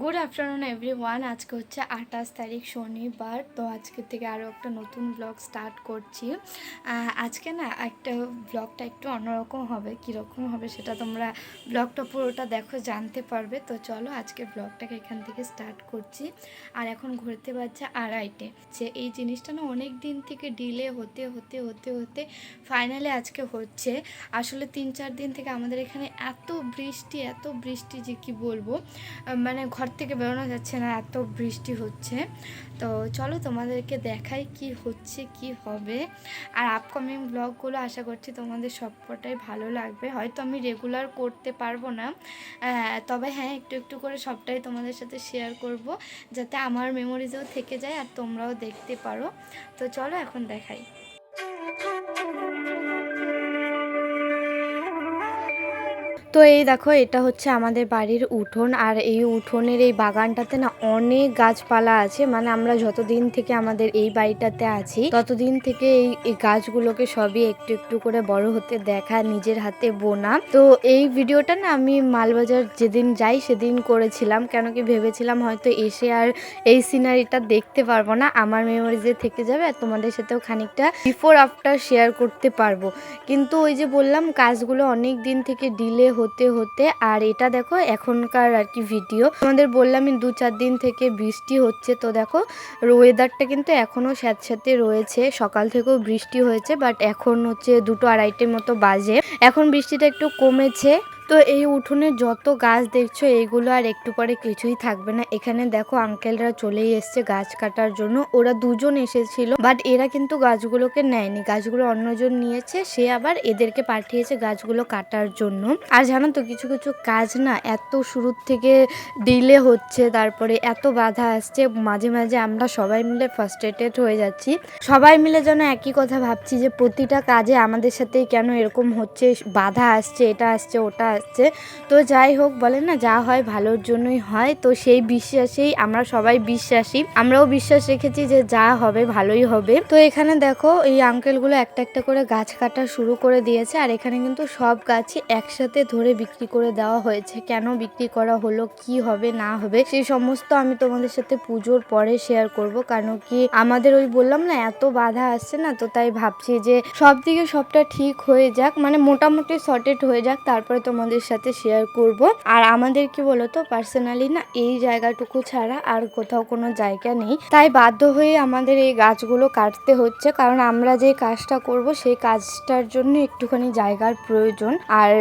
Good afternoon every one আজকে হচ্ছে আঠাশ তারিখ, শনিবার। তো আজকে থেকে আরও একটা নতুন ব্লগ স্টার্ট করছি। আজকে না একটা ব্লগটা একটু অন্যরকম হবে, কীরকম হবে সেটা তোমরা ব্লগটা পুরোটা দেখো, জানতে পারবে। তো চলো আজকে ব্লগটাকে এখান থেকে স্টার্ট করছি। আর এখন ঘুরতে পারছে আড়াইটে। যে এই জিনিসটা না অনেক দিন থেকে ডিলে হতে হতে হতে হতে ফাইনালি আজকে হচ্ছে। আসলে তিন চার দিন থেকে আমাদের এখানে এত বৃষ্টি এত বৃষ্টি যে কি বলব? মানে ঘর থেকে বেরোনো যাচ্ছে না, এত বৃষ্টি হচ্ছে। তো চলো তোমাদেরকে দেখাই কি হচ্ছে, কি হবে। আর আপকামিং ব্লগগুলো আশা করছি তোমাদের সবকটাই ভালো লাগবে। হয়তো আমি রেগুলার করতে পারব না। তবে হ্যাঁ একটু একটু করে সবটাই তোমাদের সাথে শেয়ার করব, যাতে আমার মেমোরিজেও থেকে যায় আর তোমরাও দেখতে পারো। তো চলো এখন দেখাই। তো এই দেখো, এটা হচ্ছে আমাদের বাড়ির উঠোন। আর এই উঠোনের এই বাগানটাতে না অনেক গাছপালা আছে। মানে আমরা যতদিন থেকে আমাদের এই বাড়িটাতে আছি, ততদিন থেকে এই গাছগুলোকে সবই একটু একটু করে বড় হতে দেখা নিজের হাতে বোনা। তো এই ভিডিওটা না আমি মালবাজার যেদিন যাই সেদিন করেছিলাম। কেন কি ভেবেছিলাম হয়তো এসে আর এই সিনারিটা দেখতে পারব না। আমার মেমোরিজে থেকে যাবে আর তোমাদের সাথেও খানিকটা বিফোর আফটার শেয়ার করতে পারব। কিন্তু ওই যে বললাম, কাজগুলো অনেক দিন থেকে ডিলে হতে হতে, আর এটা দেখো এখনকার আর কি ভিডিও তোমাদের বললাম দু চার দিন থেকে বৃষ্টি হচ্ছে, তো দেখো ওয়েদারটা কিন্তু এখনও স্যাঁতস্যাঁতে রয়েছে। সকাল থেকেও বৃষ্টি হয়েছে বাট এখন হচ্ছে দুটো আড়াইটের মতো বাজে। এখন বৃষ্টিটা একটু কমেছে। তো এই উঠোনে যত গাছ দেখছ এইগুলো আর একটু পরে কিছুই থাকবে না। এখানে দেখো আঙ্কেলরা চলেই এসছে গাছ কাটার জন্য। ওরা দুজন এসেছিল বাট এরা কিন্তু গাছগুলোকে নেয়নি। গাছগুলো অন্যজন নিয়েছে, সে আবার এদেরকে পাঠিয়েছে গাছগুলো কাটার জন্য। আর জানো তো, কিছু কিছু কাজ না এত শুরুর থেকে ডিলে হচ্ছে, তারপরে এত বাধা আসছে। মাঝে মাঝে আমরা সবাই মিলে ফার্স্ট্রেটেড হয়ে যাচ্ছি। সবাই মিলে যেন একই কথা ভাবছি যে, প্রতিটা কাজে আমাদের সাথেই কেন এরকম হচ্ছে? বাধা আসছে, এটা আসছে, ওটা আসছে। তো যাই হোক বলে না, যা হয় ভালোর জন্যই হয়। তো সেই বিশ্বাসেই আমরা সবাই বিশ্বাসী। আমরাও বিশ্বাস রেখেছি যে যা হবে ভালোই হবে। তো এখানে দেখো, এই আঙ্কেলগুলো একটা একটা করে গাছ কাটা শুরু করে দিয়েছে। আর এখানে কিন্তু সব গাছই একসাথে ধরে বিক্রি করে দেওয়া হয়েছে। কেন বিক্রি করা হলো, কি হবে, না হবে, সেই সমস্ত আমি তোমাদের সাথে পুজোর পরে শেয়ার করব। কারণ কি, আমাদের ওই বললাম না, এত বাধা আসছে না? তো তাই ভাবছি যে সব দিকে সবটা ঠিক হয়ে যাক মানে মোটামুটি সর্টেড হয়ে যাক। তারপরে তোমাদের সাথে শেয়ার করব। আর আমাদের কি বলতো পার্সোনালি না, এই জায়গাটুকু ছাড়া আর কোথাও কোনো জায়গা নেই। তাই বাধ্য হয়ে আমাদের এই গাছগুলো কাটতে হচ্ছে, কারণ আমরা যে কাজটা করব, সেই কাজটার জন্য একটুখানি জায়গার প্রয়োজন। আর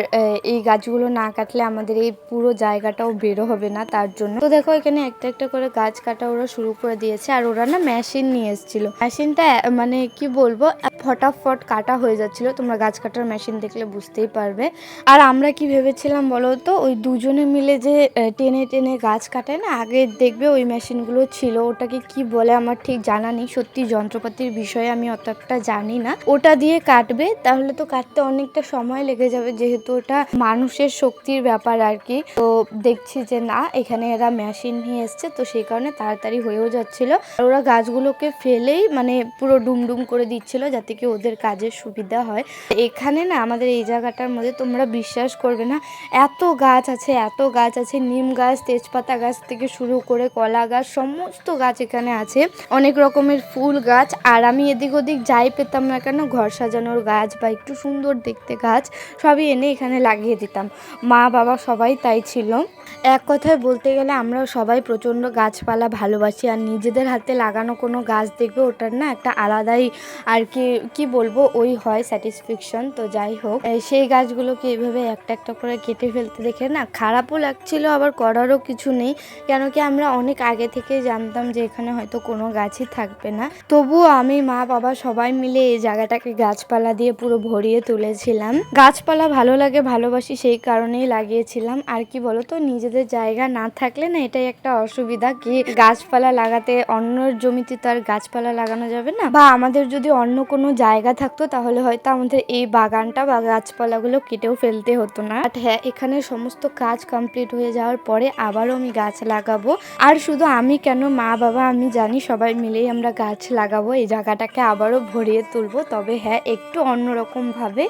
এই গাছগুলো না কাটলে আমাদের এই পুরো জায়গাটাও বেরো হবে না তার জন্য। তো দেখো, এখানে একটা একটা করে গাছ কাটা ওরা শুরু করে দিয়েছে, আর ওরা না মেশিন নিয়ে এসেছিল। মেশিনটা মানে কি বলব, ফটাফট কাটা হয়ে যাচ্ছিল। তোমরা গাছ কাটার মেশিন দেখলে বুঝতেই পারবে। আর আমরা কি ভেবেছিলাম বলো তো, ওই দুজনে মিলে যে টেনে টেনে গাছ কাটায় না, আগে দেখবে ওই মেশিনগুলো ছিল, ওটাকে কি বলে আমার ঠিক জানা নেই, সত্যি যন্ত্রপাতির বিষয়ে আমি অত একটা জানি না। ওটা দিয়ে কাটবে, তাহলে তো কাটতে অনেকটা সময় লেগে যাবে, যেহেতু ওটা মানুষের শক্তির ব্যাপার আর কি। তো দেখছি যে না, এখানে এরা মেশিন নিয়ে এসছে, তো সেই কারণে তাড়াতাড়ি হয়েও যাচ্ছিল। আর ওরা গাছগুলোকে ফেলেই মানে পুরো ডুমডুম করে দিচ্ছিল, যাতে কি ওদের কাজের সুবিধা হয়। এখানে না, আমাদের এই জায়গাটার মধ্যে তোমরা বিশ্বাস করবে না। এত গাছ আছে, এত গাছ আছে, নিম গাছ, তেজপাতা গাছ থেকে শুরু করে কলা গাছ, সমস্ত গাছ এখানে আছে। অনেক রকমের ফুল গাছ, আর আমি এদিক ওদিক যাই পেতাম না কেন, ঘর সাজানোর গাছ বা একটু সুন্দর দেখতে গাছ, সবই এনে এখানে লাগিয়ে দিতাম। মা, বাবা সবাই তাই ছিল। এক কথায় বলতে গেলে আমরা সবাই প্রচণ্ড গাছপালা ভালোবাসি আর নিজেদের হাতে লাগানো কোনো গাছ দেখবে ওটার না একটা আলাদাই আর কি কি বলব, ওই হয় স্যাটিসফ্যাকশন তো যাই হোক সেই গাছগুলোকে এইভাবে একটা একটা করে কেটে ফেলতে দেখে না খারাপও লাগছিল, আবার করারও কিছু নেই। কেন কি আমরা অনেক আগে থেকেই জানতাম যে এখানে হয়তো কোনো গাছই থাকবে না। তবুও আমি, মা, বাবা সবাই মিলে এই জায়গাটাকে গাছপালা দিয়ে পুরো ভরিয়ে তুলেছিলাম। গাছপালা ভালো লাগে, ভালোবাসি সেই কারণেই লাগিয়েছিলাম। আর কি বলতো, নিজেদের জায়গা না থাকলে না এটাই একটা অসুবিধা কি গাছপালা লাগাতে অন্যর জমিতে তো আর গাছপালা লাগানো যাবে না। বা আমাদের যদি অন্য কোনো জায়গা থাকতো তাহলে হয়তো আমাদের এই বাগানটা বা গাছপালাগুলো কেটেও ফেলতে হতো না। বাট হ্যাঁ এখানে সমস্ত কাজ কমপ্লিট হয়ে যাওয়ার পরে আবারও আমি গাছ লাগাবো। আর শুধু আমি কেন মা, বাবা আমি জানি সবাই মিলেই আমরা গাছ লাগাবো, এই জায়গাটাকে আবারও ভরিয়ে তুলবো। তবে হ্যাঁ একটু অন্যরকম ভাবে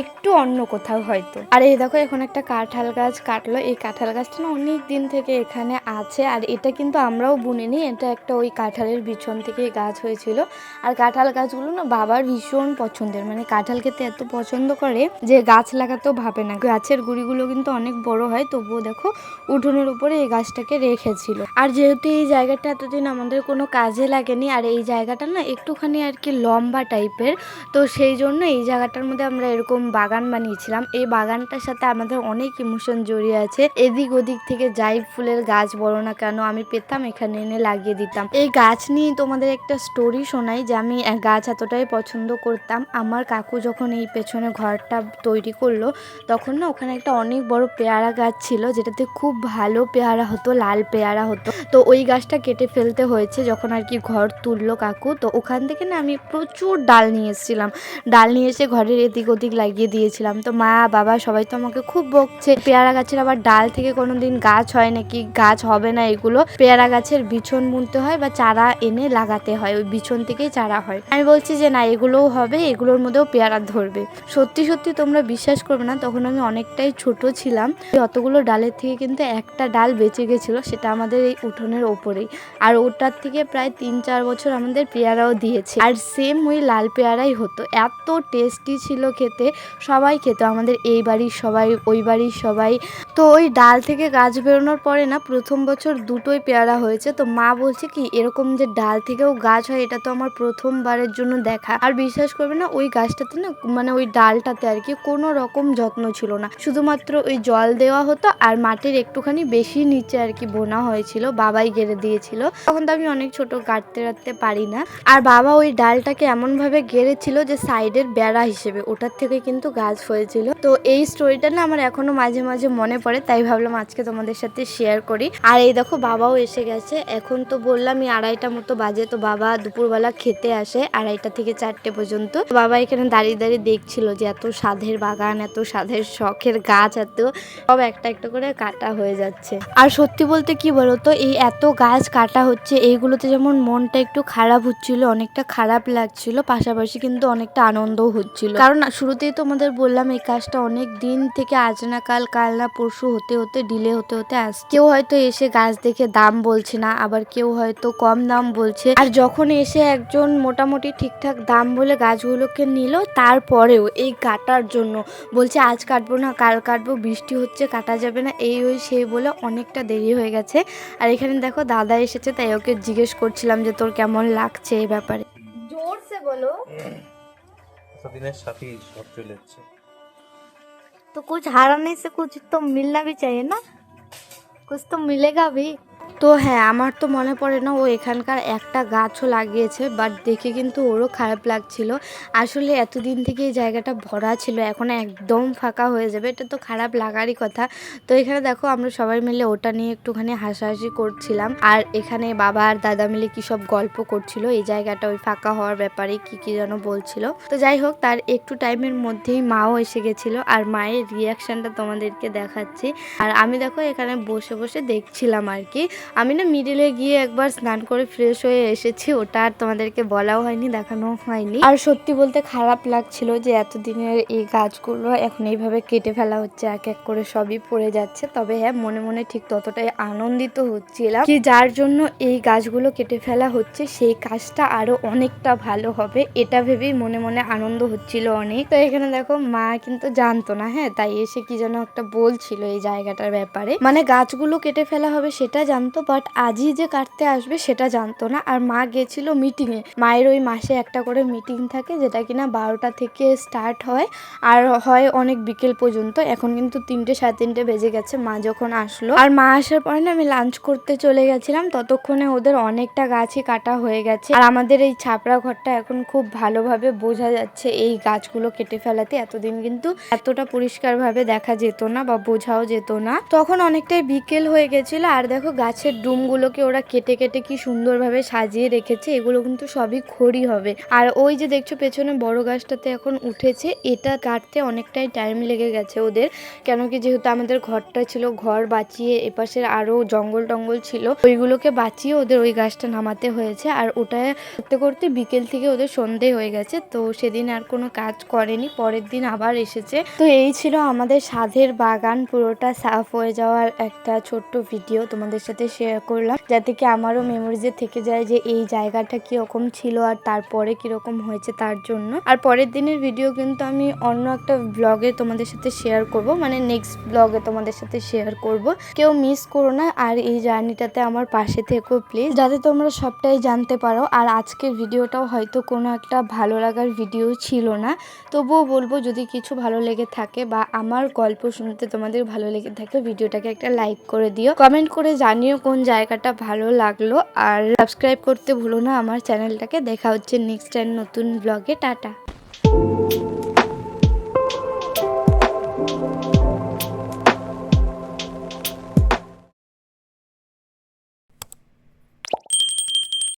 একটু অন্য কোথাও হয়তো। আর এই দেখো, এখন একটা কাঁঠাল গাছ কাটলো। এই কাঁঠাল গাছটা অনেক দিন থেকে এখানে আছে আর এটা কিন্তু আমরাও বুনিনি। এটা একটা ওই কাঁঠালের বিছন থেকে গাছ হয়েছিল। আর কাঁঠাল গাছগুলো না বাবার ভীষণ পছন্দের। মানে কাঁঠাল খেতে এত পছন্দ করে যে গাছ লাগাতেও ভাবে না। গাছের গুড়িগুলো কিন্তু অনেক বড় হয়, তবুও দেখো উঠোনের উপরে এই গাছটাকে রেখেছিল। আর যেহেতু এই জায়গাটা এতদিন আমাদের কোনো কাজে লাগেনি, আর এই জায়গাটা না একটুখানি আর কি লম্বা টাইপের, তো সেই জন্য এই জায়গাটার মধ্যে আমরা এরকম বাগান বানিয়েছিলাম। এই বাগানটার সাথে আমাদের অনেক ইমোশন জড়িয়ে আছে। এদিক ওদিক থেকে যাই ফুলের গাছ বড় না কেন আমি পেতাম, এখানে এনে লাগিয়ে দিতাম। এই গাছ নিয়ে তোমাদের একটা স্টোরি শোনাই যে আমি গাছ এতটাই পছন্দ করতাম। আমার কাকু যখন এই পেছনে ঘরটা তৈরি করল, তখন না ওখানে একটা অনেক বড় পেয়ারা গাছ ছিল, যেটাতে খুব ভালো পেয়ারা হতো, লাল পেয়ারা হতো। তো ওই গাছটা কেটে ফেলতে হয়েছে যখন আর কি ঘর তুললো কাকু। তো ওখান থেকে না আমি প্রচুর ডাল নিয়ে এসেছিলাম। ডাল নিয়ে এসে ঘরের এদিক ওদিক লাগিয়ে দিয়েছিলাম। তো মা, বাবা সবাই তো আমাকে খুব বকছে। পেয়ারা গাছের আবার ডাল থেকে কোনোদিন গাছ হয় নাকি গাছ হবে না এগুলো পেয়ারা গাছের বিছন বুনতে হয় বা চারা এনে লাগাতে হয়, ওই বিছন থেকেই চারা হয়। আমি বলছি যে না, এগুলোও হবে, এগুলোর মধ্যেও পেয়ারা ধরবে। সত্যি সত্যি তোমরা বিশ্বাস করবে না, তখন আমি অনেকটাই ছোট ছিলাম। অতগুলো ডালের থেকে কিন্তু একটা ডাল বেঁচে গেছিল, সেটা আমাদের এই উঠোনের ওপরেই। আর ওটার থেকে প্রায় তিন চার বছর আমাদের পেয়ারাও দিয়েছে। আর সেম ওই লাল পেয়ারাই হতো। এত টেস্টি ছিল খেতে, সবাই খেত। আমাদের এই বাড়ির সবাই, ওই বাড়ির সবাই। তো ওই ডাল থেকে গাছ বেরোনোর পরে না প্রথম বছর দুটোই পেয়ারা হয়েছে। তো মা বলছে কি, এরকম যে ডাল থেকেও গাছ হয়, এটা তো আমার প্রথমবারের জন্য দেখা। আর বিশ্বাস করবে না, ওই গাছটাতে না মানে ওই ডালটাতে আর কি কোনো রকম যত্ন ছিল না। শুধুমাত্র ওই জল দেওয়া হতো আর মাটির একটুখানি বেশি নিচে আর কি বোনা হয়েছিল, বাবাই গেড়ে দিয়েছিল। তখন তো আমি অনেক ছোট, কাটতে রাখতে পারি না। আর বাবা ওই ডালটাকে এমনভাবে গেড়েছিল যে সাইডের বেড়া হিসেবে, ওটার থেকে কিন্তু গাছ হয়েছিল। তো এই স্টোরিটা না আমার এখনও মাঝে মাঝে মনে পড়ে, তাই ভাবলাম আজকে তোমাদের সাথে শেয়ার করি। আর এই দেখো বাবাও এসে গেছে। এখন তো বললামই আড়াইটা মতো বাজে, তো বাবা দুপুরবেলা খেতে আসে আড়াইটা থেকে চারটে পর্যন্ত। বাবা এখানে দাঁড়িয়ে দাঁড়িয়ে দেখছিল যে এত সাধের বাগান, এত সাধের শখের গাছ, এত সব একটা একটা করে কাটা হয়ে যাচ্ছে। আর সত্যি বলতে কি বলতো, এই এত গাছ কাটা হচ্ছে, এইগুলোতে যেমন মনটা একটু খারাপ হচ্ছিল, অনেকটা খারাপ লাগছিল, পাশাপাশি কিন্তু অনেকটা আনন্দও হচ্ছিল। কারণ শুরুতেই তোমাদের বললাম, এই কাজটা অনেক দিন থেকে আজ না কাল কাল না পরশু হতে হতে ডিলে হতে হতে আস কেউ হয়তো এসে গাছ দেখে দাম বলছে না আবার কেউ হয়তো কম দাম বলছে আর যখন এসে একজন মোটামুটি ঠিকঠাক দাম বলে গাছগুলোকে নিল তারপরেও এই কাটার জন্য বলছে আজ কাটবো না কাল কাটবো বৃষ্টি হচ্ছে কাটা যাবে না এই ওই সেই বলে অনেকটা দেরি হয়ে গেছে আর এখানে দেখো দাদা এসেছে তাই ওকে জিজ্ঞেস করছিলাম যে তোর কেমন লাগছে এই ব্যাপারে জোরসে বলো दिनेश साथी सब चले যাচ্ছে तो कुछ हाराने से कुछ तो मिलना भी चाहिए ना कुछ तो मिलेगा भी। তো হ্যাঁ আমার তো মনে পড়ে না ও এখানকার একটা গাছও লাগিয়েছে বাট দেখে কিন্তু ওরও খারাপ লাগছিল। আসলে এতদিন থেকে এই জায়গাটা ভরা ছিল, এখন একদম ফাঁকা হয়ে যাবে, এটা তো খারাপ লাগারই কথা। তো এখানে দেখো আমরা সবাই মিলে ওটা নিয়ে একটুখানি হাসাহাসি করছিলাম, আর এখানে বাবা আর দাদা মিলে কি সব গল্প করছিল, এই জায়গাটা ওই ফাঁকা হওয়ার ব্যাপারে কি কি যেন বলছিল। তো যাই হোক, তার একটু টাইমের মধ্যেই মাও এসে গেছিল, আর মায়ের রিয়াকশনটা তোমাদেরকে দেখাচ্ছি। আর আমি দেখো এখানে বসে বসে দেখছিলাম আর কি আমি না মিডিলে গিয়ে একবার স্নান করে ফ্রেশ হয়ে এসেছি, ওটা আর তোমাদেরকে বলাও হয়নি দেখানো হয়নি। আর সত্যি বলতে খারাপ লাগছিল যে এতদিনের এই গাছগুলো এখন এইভাবে কেটে ফেলা হচ্ছে, এক এক করে সবই পড়ে যাচ্ছে। তবে হ্যাঁ মনে মনে ঠিক ততটাই আনন্দিত হচ্ছিলাম কি যার জন্য এই গাছগুলো কেটে ফেলা হচ্ছে, সেই কাজটা আরও অনেকটা ভালো হবে, এটা ভেবেই মনে মনে আনন্দ হচ্ছিল অনেক। তো এখানে দেখো, মা কিন্তু জানতো না হ্যাঁ তাই এসে কি যেন একটা বলছিল এই জায়গাটার ব্যাপারে। মানে গাছগুলো কেটে ফেলা হবে সেটা জানতো বাট আজই যে কাটতে আসবে সেটা জানতো না। আর মা গেছিল মিটিংয়ে মায়ের ওই মাসে একটা করে মিটিং থাকে যেটা কিনা বারোটা থেকে স্টার্ট হয়। আর হয় অনেক বিকেল পর্যন্ত। এখন কিন্তু তিনটে, সাড়ে তিনটে বেজে গেছে মা যখন আসলো। আর মা আসার পরে না আমি লাঞ্চ করতে চলে গেছিলাম। ততক্ষণে ওদের অনেকটা গাছই কাটা হয়ে গেছে। আর আমাদের এই ছাপড়া ঘরটা এখন খুব ভালোভাবে বোঝা যাচ্ছে এই গাছগুলো কেটে ফেলাতে। এতদিন কিন্তু এতটা পরিষ্কারভাবে দেখা যেত না বা বোঝাও যেত না। তখন অনেকটাই বিকেল হয়ে গেছিল। আর দেখো গাছের গাছের ডুমগুলোকে ওরা কেটে কেটে কি সুন্দরভাবে সাজিয়ে রেখেছে, এগুলো কিন্তু সবই খড়ি হবে। আর ওই যে দেখছ পেছনে বড় গাছটাতে এখন উঠেছে, এটা কাটতে অনেকটাই টাইম লেগে গেছে ওদের। কেন কি যেহেতু আমাদের ঘরটা ছিল, ঘর বাঁচিয়ে এপাশের আরও জঙ্গল টঙ্গল ছিল, ওইগুলোকে বাঁচিয়ে ওদের ওই গাছটা নামাতে হয়েছে। আর ওটা করতে করতে বিকেল থেকে ওদের সন্ধে হয়ে গেছে, তো সেদিন আর কোনো কাজ করেনি, পরের দিন আবার এসেছে। তো এই ছিল আমাদের সাধের বাগান, পুরোটা সাফ হয়ে যাওয়ার একটা ছোট্ট ভিডিও তোমাদের সাথে শেয়ার করলাম, যাতে কি আমারও মেমোরিজে থেকে যায় যে এই জায়গাটা কীরকম ছিল আর তারপরে কীরকম হয়েছে তার জন্য। আর পরের দিনের ভিডিও কিন্তু আমি অন্য একটা ব্লগে তোমাদের সাথে শেয়ার করব মানে নেক্সট ব্লগে তোমাদের সাথে শেয়ার করব। কেউ মিস করো না আর এই জার্নিটাতে আমার পাশে থেকো প্লিজ যাতে তোমরা সবটাই জানতে পারো, আর আজকের ভিডিওটাও হয়তো কোনো একটা ভালো লাগার ভিডিও ছিল না। তবুও বলব, যদি কিছু ভালো লেগে থাকে বা আমার গল্প শুনতে তোমাদের ভালো লেগে থাকে ভিডিওটাকে একটা লাইক করে দিও। কমেন্ট করে জানিও কোন জায়গাটা ভালো লাগল, আর সাবস্ক্রাইব করতে ভুলো না, আমার চ্যানেলটাকে দেখা হচ্ছে নেক্সট টাইম নতুন ব্লগে টাটা।